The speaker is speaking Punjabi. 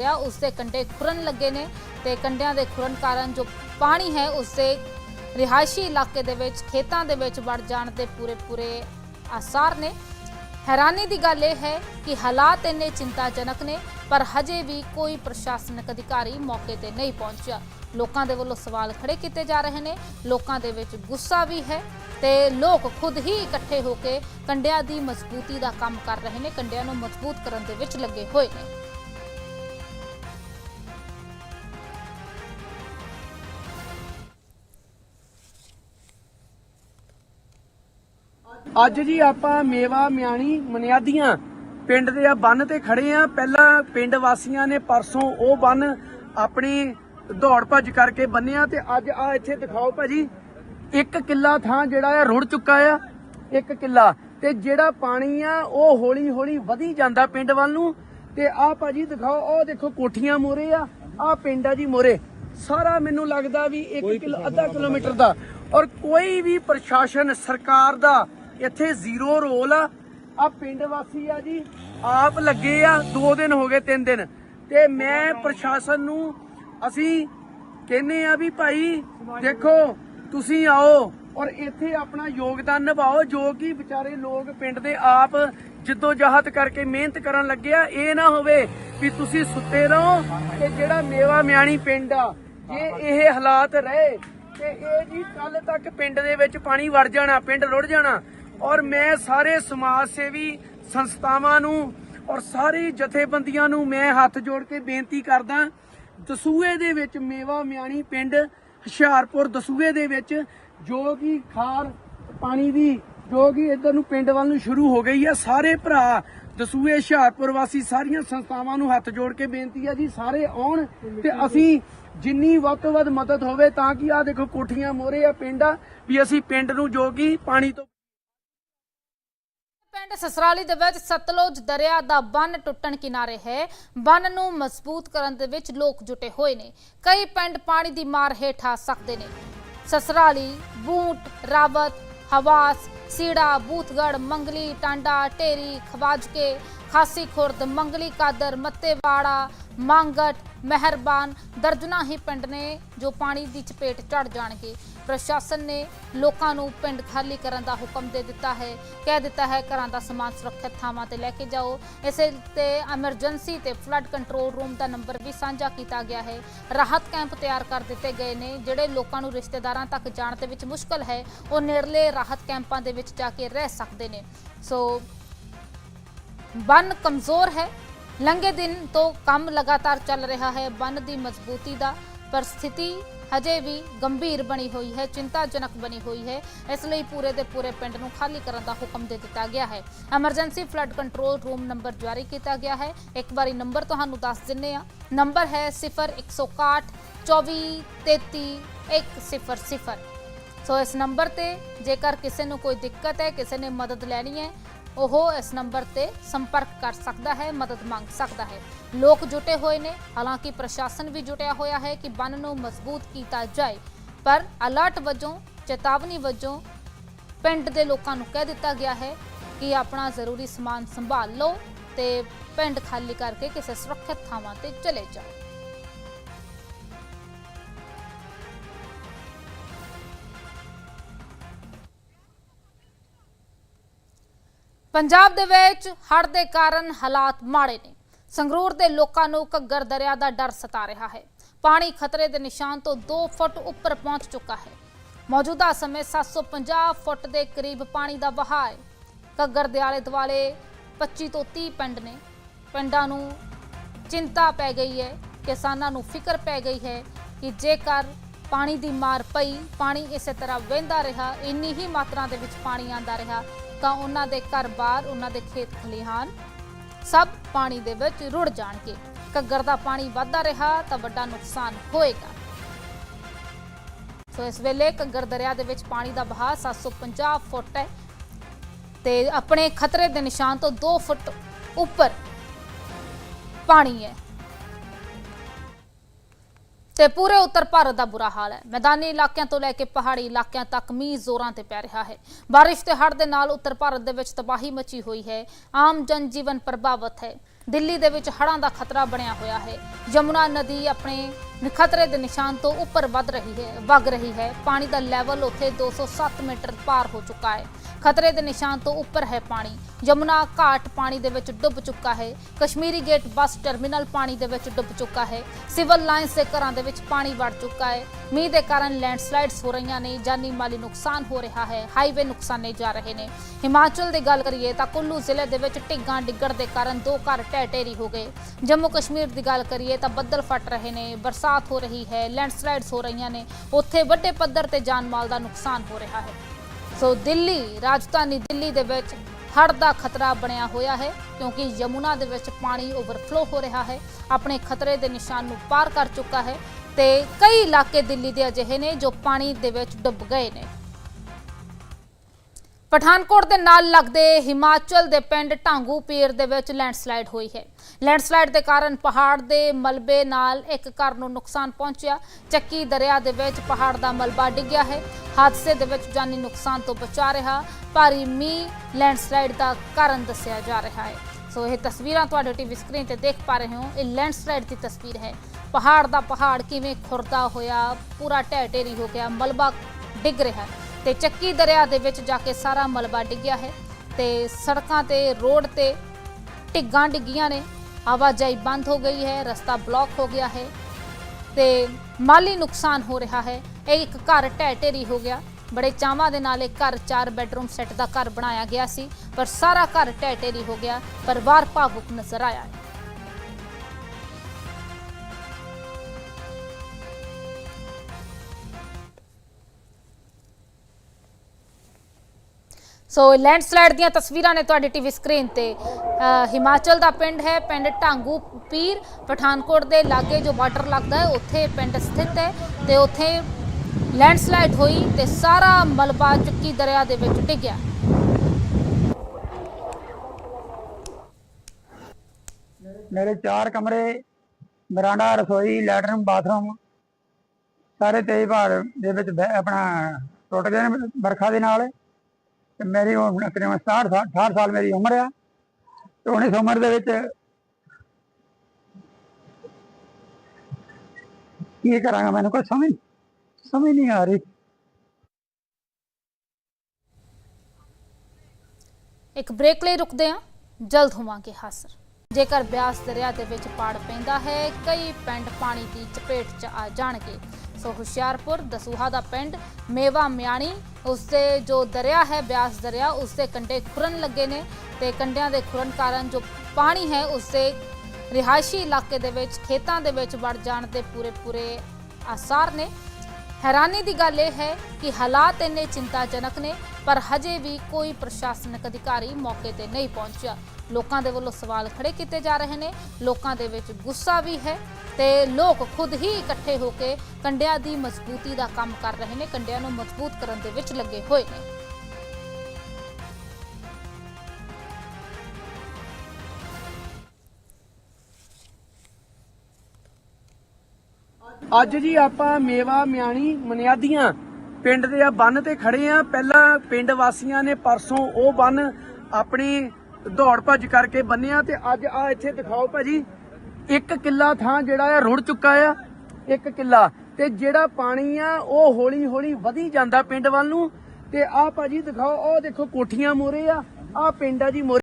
ਰਿਹਾ ਉਸ ਦੇ ਕੰਢੇ ਖੁਰਨ ਲੱਗੇ ਨੇ ਤੇ ਕੰਢਿਆਂ ਦੇ ਖੁਰਨ ਕਾਰਨ ਜੋ ਪਾਣੀ ਹੈ ਉਸ ਦੇ ਰਿਹਾਇਸ਼ੀ ਇਲਾਕੇ ਦੇ ਵਿੱਚ, ਖੇਤਾਂ ਦੇ ਵਿੱਚ ਵੜ ਜਾਣ ਦੇ ਪੂਰੇ ਪੂਰੇ ਆਸਾਰ ਨੇ। ਹੈਰਾਨੀ ਦੀ ਗੱਲ ਇਹ ਹੈ ਕਿ ਹਾਲਾਤ ਇੰਨੇ ਚਿੰਤਾਜਨਕ ਨੇ, ਪਰ ਹਜੇ ਵੀ ਕੋਈ ਪ੍ਰਸ਼ਾਸਨਿਕ ਅਧਿਕਾਰੀ ਮੌਕੇ ਤੇ ਨਹੀਂ ਪਹੁੰਚਿਆ। ਲੋਕਾਂ ਦੇ ਵੱਲੋਂ ਸਵਾਲ ਖੜੇ ਕੀਤੇ ਜਾ ਰਹੇ ਨੇ। ਲੋਕਾਂ ਦੇ ਵਿੱਚ ਗੁੱਸਾ ਵੀ ਹੈ ਤੇ ਲੋਕ ਖੁਦ ਹੀ ਇਕੱਠੇ ਹੋ ਕੇ ਕੰਡਿਆਂ ਦੀ ਮਜ਼ਬੂਤੀ ਦਾ ਕੰਮ ਕਰ ਰਹੇ ਨੇ। ਕੰਡਿਆਂ ਨੂੰ ਮਜ਼ਬੂਤ ਕਰਨ ਦੇ ਵਿੱਚ ਲੱਗੇ ਹੋਏ ਨੇ। ਅੱਜ ਜੀ ਆਪਾਂ ਮੇਵਾ ਮਿਆਣੀ ਮਨਿਆਦੀਆਂ ਪਿੰਡ ਦੇ ਆ ਬੰਨ ਤੇ ਖੜੇ ਆ। ਪਹਿਲਾਂ ਪਿੰਡ ਵਾਸੀਆਂ ਨੇ ਪਰਸੋਂ ਉਹ ਬੰਨ ਆਪਣੀ ਦੌੜ ਭੱਜ ਕਰਕੇ ਬੰਨਿਆ ਤੇ ਅੱਜ ਆ ਇੱਥੇ ਦਿਖਾਓ ਭਾਜੀ। ਇੱਕ ਕਿੱਲਾ ਥਾਂ ਜਿਹੜਾ ਆ ਰੁੜ ਚੁੱਕਾ ਆ ਇੱਕ ਕਿੱਲਾ। ਤੇ ਜਿਹੜਾ ਪਾਣੀ ਆ ਉਹ ਹੌਲੀ ਹੌਲੀ ਵਧੀ ਜਾਂਦਾ ਪਿੰਡ ਵੱਲ ਨੂੰ। ਤੇ ਆ ਭਾਜੀ ਦਿਖਾਓ ਉਹ ਦੇਖੋ ਕੋਠੀਆਂ ਮੋਰੇ ਆ ਆ ਪਿੰਡ ਆ ਜੀ ਮੋਰੇ। ਸਾਰਾ ਮੈਨੂੰ ਲੱਗਦਾ ਵੀ 1 ਕਿਲੋ ਅੱਧਾ ਕਿਲੋਮੀਟਰ ਦਾ। ਔਰ ਕੋਈ ਵੀ ਪ੍ਰਸ਼ਾਸਨ ਸਰਕਾਰ ਦਾ ਇੱਥੇ ਜ਼ੀਰੋ ਰੋਲ ਆ। ਆ ਪਿੰਡ ਵਾਸੀ ਆ ਜੀ, ਆਪ ਲੱਗੇ ਆ 2 ਦਿਨ ਹੋ ਗਏ 3 ਦਿਨ। ਤੇ ਮੈਂ ਪ੍ਰਸ਼ਾਸਨ ਨੂੰ ਅਸੀਂ ਕਹਿੰਨੇ ਆ ਵੀ ਭਾਈ, ਦੇਖੋ, ਤੁਸੀਂ ਆਓ ਔਰ ਇੱਥੇ ਆਪਣਾ ਯੋਗਦਾਨ ਨਿਭਾਓ, ਜੋ ਕਿ ਵਿਚਾਰੇ ਲੋਕ ਪਿੰਡ ਦੇ ਆਪ ਜਿੱਦੋ ਜਹਤ ਕਰਕੇ ਮਿਹਨਤ ਕਰਨ ਲੱਗੇ ਇਹ ਨਾ ਹੋਵੇ ਵੀ ਤੁਸੀਂ ਸੁੱਤੇ ਰਹੋ ਤੇ ਜਿਹੜਾ ਮੇਵਾ ਮਿਆਣੀ ਪਿੰਡ ਆ, ਜੇ ਇਹ ਹਾਲਾਤ ਰਹੇ ਤੇ ਇਹ ਜੀ ਕੱਲ ਤੱਕ ਪਿੰਡ ਦੇ ਵਿੱਚ ਪਾਣੀ ਵੜ ਜਾਣਾ, ਪਿੰਡ ਰੁੜ ਜਾਣਾ ਔਰ ਮੈਂ ਸਾਰੇ ਸਮਾਜ ਸੇਵੀ ਸੰਸਥਾਵਾਂ ਨੂੰ ਔਰ ਸਾਰੀ ਜਥੇਬੰਦੀਆਂ ਨੂੰ ਮੈਂ ਹੱਥ ਜੋੜ ਕੇ ਬੇਨਤੀ ਕਰਦਾ, ਦਸੂਏ ਦੇ ਵਿੱਚ ਮੇਵਾ ਮਿਆਣੀ ਪਿੰਡ ਹੁਸ਼ਿਆਰਪੁਰ, ਦਸੂਏ ਦੇ ਵਿੱਚ ਜੋ ਕਿ ਖਾਰ ਪਾਣੀ ਦੀ, ਜੋ ਕਿ ਇਧਰ ਨੂੰ ਪਿੰਡ ਵੱਲ ਨੂੰ ਸ਼ੁਰੂ ਹੋ ਗਈ ਆ, ਸਾਰੇ ਭਰਾ ਦਸੂਏ ਹੁਸ਼ਿਆਰਪੁਰ ਵਾਸੀ ਸਾਰੀਆਂ ਸੰਸਥਾਵਾਂ ਨੂੰ ਹੱਥ ਜੋੜ ਕੇ ਬੇਨਤੀ ਆ ਜੀ, ਸਾਰੇ ਆਉਣ ਤੇ ਅਸੀਂ ਜਿੰਨੀ ਵੱਧ ਤੋਂ ਵੱਧ ਮਦਦ ਹੋਵੇ ਤਾਂ ਕਿ ਆ ਦੇਖੋ ਕੋਠੀਆਂ ਮੋਰੇ ਆ ਪਿੰਡ ਆ, ਵੀ ਅਸੀਂ ਪਿੰਡ ਨੂੰ ਜੋ ਕਿ ਪਾਣੀ ਤੋਂ ਪਿੰਡ ਸਸਰਾਲੀ ਦੇ ਵਿੱਚ ਸਤਲੁਜ ਦਰਿਆ ਦਾ ਬੰਨ ਟੁੱਟਣ ਕਿਨਾਰੇ ਹੈ। ਬੰਨ ਨੂੰ ਮਜ਼ਬੂਤ ਕਰਨ ਦੇ ਵਿੱਚ ਲੋਕ ਜੁਟੇ ਹੋਏ ਨੇ। ਕਈ ਪਿੰਡ ਪਾਣੀ ਦੀ ਮਾਰ ਹੇਠ ਆ ਸਕਦੇ ਨੇ। ਸਸਰਾਲੀ, ਬੂਟ, ਰਾਵਤ, ਹਵਾਸ, ਸੀੜਾ ਬੂਥਗੜ ਮੰਗਲੀ, ਟਾਂਡਾ, ਢੇਰੀ, ਖਵਾਜਕੇ ਖਾਸੀ ਖੁਰਦ ਮੰਗਲੀ ਕਾਦਰ, ਮੱਤੇਵਾੜਾ ਮੰਗਟ ਮਹਿਰਬਾਨ, ਦਰਜਨਾ ਹੀ ਪਿੰਡ ਨੇ ਜੋ ਪਾਣੀ ਦੀ ਚਪੇਟ ਚੜ ਜਾਣਗੇ। ਪ੍ਰਸ਼ਾਸਨ ਨੇ ਲੋਕਾਂ ਨੂੰ ਪਿੰਡ ਖਾਲੀ ਕਰਨ ਦਾ ਹੁਕਮ ਦੇ ਦਿੱਤਾ ਹੈ। ਕਹਿ ਦਿੱਤਾ ਹੈ, ਘਰਾਂ ਦਾ ਸਮਾਨ ਸੁਰੱਖਿਅਤ ਥਾਵਾਂ ਤੇ ਲੈ ਕੇ ਜਾਓ। ਇਸੇ ਤੇ ਐਮਰਜੈਂਸੀ ਤੇ ਫਲੱਡ ਕੰਟਰੋਲ ਰੂਮ ਦਾ ਨੰਬਰ ਵੀ ਸਾਂਝਾ ਕੀਤਾ ਗਿਆ ਹੈ। ਰਾਹਤ ਕੈਂਪ ਤਿਆਰ ਕਰ ਦਿੱਤੇ ਗਏ ਨੇ, ਜਿਹੜੇ ਲੋਕਾਂ ਨੂੰ ਰਿਸ਼ਤੇਦਾਰਾਂ ਤੱਕ ਜਾਣ ਦੇ ਵਿੱਚ ਮੁਸ਼ਕਲ ਹੈ, ਉਹ ਨੇੜਲੇ ਰਾਹਤ ਕੈਂਪਾਂ ਦੇ ਵਿੱਚ ਜਾ ਕੇ ਰਹਿ ਸਕਦੇ ਨੇ। ਸੋ, ਬੰਨ ਕਮਜ਼ੋਰ ਹੈ ਲੰਘੇ ਦਿਨ ਤੋਂ ਕੰਮ ਲਗਾਤਾਰ ਚੱਲ ਰਿਹਾ ਹੈ। ਬੰਨ ਦੀ ਮਜ਼ਬੂਤੀ ਦਾ ਪਰ ਸਥਿਤੀ ਹਜੇ ਵੀ ਗੰਭੀਰ ਬਣੀ ਹੋਈ ਹੈ, ਚਿੰਤਾਜਨਕ ਬਣੀ ਹੋਈ ਹੈ। ਇਸ ਲਈ ਪੂਰੇ ਦੇ ਪੂਰੇ ਪਿੰਡ ਨੂੰ ਖਾਲੀ ਕਰਨ ਦਾ ਹੁਕਮ ਦੇ ਦਿੱਤਾ ਗਿਆ ਹੈ। Emergency flood control room number ਜਾਰੀ ਕੀਤਾ ਗਿਆ ਹੈ। ਇੱਕ ਵਾਰੀ ਨੰਬਰ ਤੁਹਾਨੂੰ ਦੱਸ ਦਿੰਨੇ ਆ ਨੰਬਰ ਹੈ। 0161 24 33 100 ਸੋ ਇਸ ਨੰਬਰ ਤੇ ਜੇਕਰ ਕਿਸੇ ਨੂੰ ਕੋਈ ਦਿੱਕਤ ਹੈ ਕਿਸੇ ਨੇ ਮਦਦ ਲੈਣੀ ਹੈ ਉਹ ਇਸ ਨੰਬਰ ਤੇ ਸੰਪਰਕ ਕਰ ਸਕਦਾ ਹੈ, ਮਦਦ ਮੰਗ ਸਕਦਾ ਹੈ। ਲੋਕ ਜੁਟੇ ਹੋਏ ਨੇ, ਹਾਲਾਂਕਿ ਪ੍ਰਸ਼ਾਸਨ ਵੀ ਜੁਟਿਆ ਹੋਇਆ ਹੈ ਕਿ ਬੰਨ ਨੂੰ ਮਜ਼ਬੂਤ ਕੀਤਾ ਜਾਏ, ਪਰ ਅਲਰਟ ਵਜੋਂ, ਚੇਤਾਵਨੀ ਵਜੋਂ ਪਿੰਡ ਦੇ ਲੋਕਾਂ ਨੂੰ ਕਹਿ ਦਿੱਤਾ ਗਿਆ ਹੈ ਕਿ ਆਪਣਾ ਜ਼ਰੂਰੀ ਸਮਾਨ ਸੰਭਾਲ ਲਓ ਤੇ ਪਿੰਡ ਖਾਲੀ ਕਰਕੇ ਕਿਸੇ ਸੁਰੱਖਿਅਤ ਥਾਵਾਂ ਤੇ ਚਲੇ ਜਾਓ। ਪੰਜਾਬ ਦੇ ਵਿੱਚ ਹੜ੍ਹ ਦੇ ਕਾਰਨ ਹਾਲਾਤ ਮਾੜੇ ਨੇ। ਸੰਗਰੂਰ ਦੇ ਲੋਕਾਂ ਨੂੰ ਘੱਗਰ ਦਰਿਆ ਦਾ ਡਰ ਸਤਾ ਰਿਹਾ ਹੈ। ਪਾਣੀ ਖਤਰੇ ਦੇ ਨਿਸ਼ਾਨ ਤੋਂ 2 ਫੁੱਟ ਉੱਪਰ ਪਹੁੰਚ ਚੁੱਕਾ ਹੈ। ਮੌਜੂਦਾ ਸਮੇਂ 750 ਫੁੱਟ ਦੇ ਕਰੀਬ ਪਾਣੀ ਦਾ ਵਹਾਅ ਹੈ। ਘੱਗਰ ਦੇ ਆਲੇ ਦੁਆਲੇ 25 ਤੋਂ 30 ਪਿੰਡ ਨੇ। ਪਿੰਡਾਂ ਨੂੰ ਚਿੰਤਾ ਪੈ ਗਈ ਹੈ। ਕਿਸਾਨਾਂ ਨੂੰ ਫਿਕਰ ਪੈ ਗਈ ਹੈ ਕਿ ਜੇਕਰ ਪਾਣੀ ਦੀ ਮਾਰ ਪਈ, ਪਾਣੀ ਇਸੇ ਤਰ੍ਹਾਂ ਵਹਿੰਦਾ ਰਿਹਾ, ਇੰਨੀ ਹੀ ਮਾਤਰਾ ਦੇ ਵਿੱਚ ਪਾਣੀ ਆਂਦਾ ਰਿਹਾ ਤਾਂ ਉਹਨਾਂ ਦੇ ਘਰ-ਬਾਰ ਉਹਨਾਂ ਦੇ ਖੇਤ ਖਲਿਹਾਨ ਸਭ ਪਾਣੀ ਦੇ ਵਿੱਚ ਰੁੜ ਜਾਣਗੇ। ਘੱਗਰ ਦਾ ਪਾਣੀ ਵੱਧਦਾ ਰਿਹਾ ਤਾਂ ਵੱਡਾ ਨੁਕਸਾਨ ਹੋਏਗਾ। ਸੋ ਇਸ ਵੇਲੇ ਘੱਗਰ ਦਰਿਆ ਦੇ ਵਿੱਚ ਪਾਣੀ ਦਾ ਵਹਾਅ 750 ਫੁੱਟ ਹੈ ਤੇ ਆਪਣੇ ਖਤਰੇ ਦੇ ਨਿਸ਼ਾਨ ਤੋਂ 2 ਫੁੱਟ ਉੱਪਰ ਪਾਣੀ ਹੈ। ਤੇ ਪੂਰੇ ਉੱਤਰ ਭਾਰਤ ਦਾ ਬੁਰਾ ਹਾਲ ਹੈ। ਮੈਦਾਨੀ ਇਲਾਕਿਆਂ ਤੋਂ ਲੈ ਕੇ ਪਹਾੜੀ ਇਲਾਕਿਆਂ ਤੱਕ ਮੀਂਹ ਜ਼ੋਰਾਂ ਤੇ ਪੈ ਰਿਹਾ ਹੈ। ਬਾਰਿਸ਼ ਤੇ ਹੜ੍ਹ ਦੇ ਨਾਲ ਉੱਤਰ ਭਾਰਤ ਦੇ ਵਿੱਚ ਤਬਾਹੀ ਮਚੀ ਹੋਈ ਹੈ। ਆਮ ਜਨ ਜੀਵਨ ਪ੍ਰਭਾਵਿਤ ਹੈ। ਦਿੱਲੀ ਦੇ ਵਿੱਚ ਹੜ੍ਹਾਂ ਦਾ ਖਤਰਾ ਬਣਿਆ ਹੋਇਆ ਹੈ। ਯਮੁਨਾ ਨਦੀ ਆਪਣੇ ਖਤਰੇ ਦੇ ਨਿਸ਼ਾਨ ਤੋਂ ਉੱਪਰ ਵੱਧ ਰਹੀ ਹੈ, ਵਗ ਰਹੀ ਹੈ। ਪਾਣੀ ਦਾ ਲੈਵਲ ਉੱਥੇ 207 ਮੀਟਰ ਪਾਰ ਹੋ ਚੁੱਕਾ ਹੈ। ਖਤਰੇ ਦੇ ਨਿਸ਼ਾਨ ਤੋਂ ਉੱਪਰ ਹੈ ਪਾਣੀ। ਯਮੁਨਾ ਘਾਟ ਪਾਣੀ ਦੇ ਵਿੱਚ ਡੁੱਬ ਚੁੱਕਾ ਹੈ। ਕਸ਼ਮੀਰੀ ਗੇਟ ਬੱਸ ਟਰਮੀਨਲ ਪਾਣੀ ਦੇ ਵਿੱਚ ਡੁੱਬ ਚੁੱਕਾ ਹੈ। ਸਿਵਲ ਲਾਈਨਸ ਦੇ ਘਰਾਂ ਦੇ ਵਿੱਚ ਪਾਣੀ ਵੜ ਚੁੱਕਾ ਹੈ। ਮੀਂਹ ਦੇ ਕਾਰਨ ਲੈਂਡਸਲਾਈਡਸ ਹੋ ਰਹੀਆਂ ਨੇ। ਜਾਨੀ ਮਾਲੀ ਨੁਕਸਾਨ ਹੋ ਰਿਹਾ ਹੈ। ਹਾਈਵੇ ਨੁਕਸਾਨੇ ਜਾ ਰਹੇ ਨੇ। ਹਿਮਾਚਲ ਦੀ ਗੱਲ ਕਰੀਏ ਤਾਂ ਕੁੱਲੂ ਜ਼ਿਲ੍ਹੇ ਦੇ ਵਿੱਚ ਢਿੱਗਾਂ ਡਿੱਗਣ ਦੇ ਕਾਰਨ ਦੋ ਘਰ ਢਹਿ ਢੇਰੀ ਹੋ ਗਏ। ਜੰਮੂ ਕਸ਼ਮੀਰ ਦੀ ਗੱਲ ਕਰੀਏ ਤਾਂ ਬੱਦਲ ਫਟ ਰਹੇ ਨੇ। ਬਰਸਾਤ ਹੋ ਰਹੀ ਹੈ। ਲੈਂਡਸਲਾਈਡਸ ਹੋ ਰਹੀਆਂ ਨੇ। ਉੱਥੇ ਵੱਡੇ ਪੱਧਰ ਤੇ ਜਾਨ ਮਾਲ ਦਾ ਨੁਕਸਾਨ ਹੋ ਰਿਹਾ ਹੈ। ਸੋ ਦਿੱਲੀ, ਰਾਜਧਾਨੀ ਦਿੱਲੀ ਦੇ ਵਿੱਚ ਹੜ੍ਹ ਦਾ ਖਤਰਾ ਬਣਿਆ ਹੋਇਆ ਹੈ, ਕਿਉਂਕਿ ਯਮੁਨਾ ਦੇ ਵਿੱਚ ਪਾਣੀ ਓਵਰਫਲੋ ਹੋ ਰਿਹਾ ਹੈ, ਆਪਣੇ ਖਤਰੇ ਦੇ ਨਿਸ਼ਾਨ ਨੂੰ ਪਾਰ ਕਰ ਚੁੱਕਾ ਹੈ ਤੇ ਕਈ ਇਲਾਕੇ ਦਿੱਲੀ ਦੇ ਅਜਿਹੇ ਨੇ ਜੋ ਪਾਣੀ ਦੇ ਵਿੱਚ ਡੁੱਬ ਗਏ ਨੇ। ਪਠਾਨਕੋਟ ਦੇ ਨਾਲ ਲੱਗਦੇ ਹਿਮਾਚਲ ਦੇ ਪਿੰਡ ਢਾਂਗੂ ਪੀਰ ਦੇ ਵਿੱਚ ਲੈਂਡਸਲਾਈਡ ਹੋਈ ਹੈ। ਲੈਂਡਸਲਾਈਡ ਦੇ ਕਾਰਨ ਪਹਾੜ ਦੇ ਮਲਬੇ ਨਾਲ ਇੱਕ ਘਰ ਨੂੰ ਨੁਕਸਾਨ ਪਹੁੰਚਿਆ। ਚੱਕੀ ਦਰਿਆ ਦੇ ਵਿੱਚ ਪਹਾੜ ਦਾ ਮਲਬਾ ਡਿੱਗਿਆ ਹੈ। ਹਾਦਸੇ ਦੇ ਵਿੱਚ ਜਾਨੀ ਨੁਕਸਾਨ ਤੋਂ ਬਚਾ ਰਿਹਾ, ਭਾਰੀ ਮੀਂਹ ਲੈਂਡਸਲਾਈਡ ਦਾ ਕਾਰਨ ਦੱਸਿਆ ਜਾ ਰਿਹਾ ਹੈ। ਸੋ ਇਹ ਤਸਵੀਰਾਂ ਤੁਹਾਡੇ ਟੀਵੀ ਸਕਰੀਨ ਤੇ ਦੇਖ ਪਾ ਰਹੇ ਹੋ। ਇਹ ਲੈਂਡਸਲਾਈਡ ਦੀ ਤਸਵੀਰ ਹੈ। ਪਹਾੜ ਦਾ ਪਹਾੜ ਕਿਵੇਂ ਖੁਰਦਾ ਹੋਇਆ, ਪੂਰਾ ਢਹਿ ਢੇਰੀ ਹੋ ਗਿਆ, ਮਲਬਾ ਡਿੱਗ ਰਿਹਾ ਹੈ। ਤੇ ਚੱਕੀ ਦਰਿਆ ਦੇ ਵਿੱਚ ਜਾ ਕੇ ਸਾਰਾ ਮਲਬਾ ਡਿੱਗਿਆ ਹੈ ਤੇ ਸੜਕਾਂ ਤੇ, ਰੋਡ ਤੇ ਢਿੱਗਾਂ ਡਿੱਗੀਆਂ ਨੇ। ਆਵਾਜਾਈ ਬੰਦ ਹੋ ਗਈ ਹੈ, ਰਸਤਾ ਬਲੌਕ ਹੋ ਗਿਆ ਹੈ ਤੇ ਮਾਲੀ ਨੁਕਸਾਨ ਹੋ ਰਿਹਾ ਹੈ। ਇਹ ਇੱਕ ਘਰ ਢਹਿ ਢੇਰੀ ਹੋ ਗਿਆ। ਬੜੇ ਚਾਵਾਂ ਦੇ ਨਾਲ ਇਹ ਘਰ 4 ਬੈਡਰੂਮ ਸੈੱਟ ਦਾ ਘਰ ਬਣਾਇਆ ਗਿਆ ਸੀ, ਪਰ ਸਾਰਾ ਘਰ ਢਹਿ ਢੇਰੀ ਹੋ ਗਿਆ। ਪਰਿਵਾਰ ਭਾਵੁਕ ਨਜ਼ਰ ਆਇਆ ਸੋ ਲੈਂਡਸਲਾਈਡ ਦੀਆਂ ਤਸਵੀਰਾਂ ਨੇ ਤੁਹਾਡੀ ਟੀਵੀ ਸਕਰੀਨ ਤੇ ਹਿਮਾਚਲ ਦਾ ਪਿੰਡ ਹੈ, ਪਿੰਡ ਢਾਂਗੂ ਪੀਰ, ਪਠਾਨਕੋਟ ਦੇ ਲਾਗੇ ਜੋ ਬਾਰਡਰ ਲੱਗਦਾ ਹੈ, ਉੱਥੇ ਪਿੰਡ ਸਥਿਤ ਹੈ ਤੇ ਉੱਥੇ ਲੈਂਡਸਲਾਈਡ ਹੋਈ ਤੇ ਸਾਰਾ ਮਲਬਾ ਚੱਕੀ ਦਰਿਆ ਦੇ ਵਿੱਚ ਡਿੱਗਿਆ। ਮੇਰੇ ਚਾਰ ਕਮਰੇ, ਬਰਾਂਡਾ, ਰਸੋਈ ਲੈਟਰਨ ਬਾਥਰੂਮ ਸਾਰੇ ਤੇਜ਼ ਭਾਰ ਦੇ ਵਿੱਚ ਆਪਣਾ ਟੁੱਟ ਗਏ ਨੇ ਵਰਖਾ ਦੇ ਨਾਲ। ਤੇ ਮੇਰੀ ਹੁਣ ਤਕਰੀਬਨ 60 68 ਸਾਲ ਮੇਰੀ ਉਮਰ ਆ। ਤੇ ਹੁਣ ਇਸ ਉਮਰ ਦੇ ਵਿੱਚ ਕੀ ਕਰਾਂਗਾ ਮੈਨੂੰ ਕੋਈ ਸਮਝ ਸਮਝ ਨਹੀਂ ਆ ਰਹੀ। ਇੱਕ ਬ੍ਰੇਕ ਲਈ ਰੁਕਦੇ ਹਾਂ, ਜਲਦ ਹੋਵਾਂਗੇ ਹਾਜ਼ਰ ਜੇਕਰ ਬਿਆਸ ਦਰਿਆ ਦੇ ਵਿੱਚ ਪਾੜ ਪੈਂਦਾ ਹੈ, ਕਈ ਪਿੰਡ ਪਾਣੀ ਦੀ ਚਪੇਟ 'ਚ ਆ ਜਾਣਗੇ। ਸੋ ਹੁਸ਼ਿਆਰਪੁਰ, ਦਸੂਹਾ ਦਾ ਪਿੰਡ ਮੇਵਾ ਮਿਆਣੀ, ਉਸਦੇ ਜੋ ਦਰਿਆ ਹੈ, ਬਿਆਸ ਦਰਿਆ, ਉਸਦੇ ਕੰਢੇ ਖੁਰਨ ਲੱਗੇ ਨੇ ਤੇ ਕੰਢਿਆਂ ਦੇ ਖੁਰਨ ਕਾਰਨ ਜੋ ਪਾਣੀ ਹੈ, ਉਸਦੇ ਰਿਹਾਇਸ਼ੀ ਇਲਾਕੇ ਦੇ ਵਿੱਚ, ਖੇਤਾਂ ਦੇ ਵਿੱਚ ਵੜ ਜਾਣ ਦੇ ਪੂਰੇ ਪੂਰੇ ਆਸਾਰ ਨੇ। ਹੈਰਾਨੀ ਦੀ ਗੱਲ ਇਹ ਹੈ ਕਿ ਹਾਲਾਤ ਇੰਨੇ ਚਿੰਤਾਜਨਕ ਨੇ, ਪਰ ਹਜੇ ਵੀ ਕੋਈ ਪ੍ਰਸ਼ਾਸਨਿਕ ਅਧਿਕਾਰੀ ਮੌਕੇ ਤੇ ਨਹੀਂ ਪਹੁੰਚਿਆ। ਲੋਕਾਂ ਦੇ ਵੱਲੋਂ ਸਵਾਲ ਖੜੇ ਕੀਤੇ ਜਾ ਰਹੇ ਨੇ। ਲੋਕਾਂ ਦੇ ਵਿੱਚ ਗੁੱਸਾ ਵੀ ਹੈ ਤੇ ਲੋਕ ਖੁਦ ਹੀ ਇਕੱਠੇ ਹੋ ਕੇ ਕੰਡਿਆਂ ਦੀ ਮਜ਼ਬੂਤੀ ਦਾ ਕੰਮ ਕਰ ਰਹੇ ਨੇ, ਕੰਡਿਆਂ ਨੂੰ ਮਜ਼ਬੂਤ ਕਰਨ ਦੇ ਵਿੱਚ ਲੱਗੇ ਹੋਏ ਨੇ। ਅੱਜ ਜੀ ਆਪਾਂ ਮੇਵਾ, ਮਿਆਣੀ, ਮਨਿਆਦੀਆਂ ਪਿੰਡ ਦੇ ਆ, ਬੰਨ ਤੇ ਖੜੇ ਆ। ਪਹਿਲਾਂ ਪਿੰਡ ਵਾਸੀਆਂ ਨੇ ਪਰਸੋਂ ਉਹ ਬੰਨ ਆਪਣੀ ਦੌੜ ਭੱਜ ਕਰਕੇ ਬੰਨਿਆ ਤੇ ਅੱਜ ਆ ਇੱਥੇ ਦਿਖਾਓ ਭਾਜੀ। ਇੱਕ ਕਿੱਲਾ ਥਾਂ ਜਿਹੜਾ ਆ ਰੁੜ ਚੁੱਕਾ ਆ, ਇੱਕ ਕਿੱਲਾ। ਤੇ ਜਿਹੜਾ ਪਾਣੀ ਆ, ਉਹ ਹੌਲੀ ਹੌਲੀ ਵਧੀ ਜਾਂਦਾ ਪਿੰਡ ਵੱਲ ਨੂੰ। ਤੇ ਆ ਭਾਜੀ ਦਿਖਾਓ ਉਹ ਦੇਖੋ ਕੋਠੀਆਂ ਮੋਰੇ ਆ ਆ ਪਿੰਡ ਆ ਜੀ ਮੋਰੇ।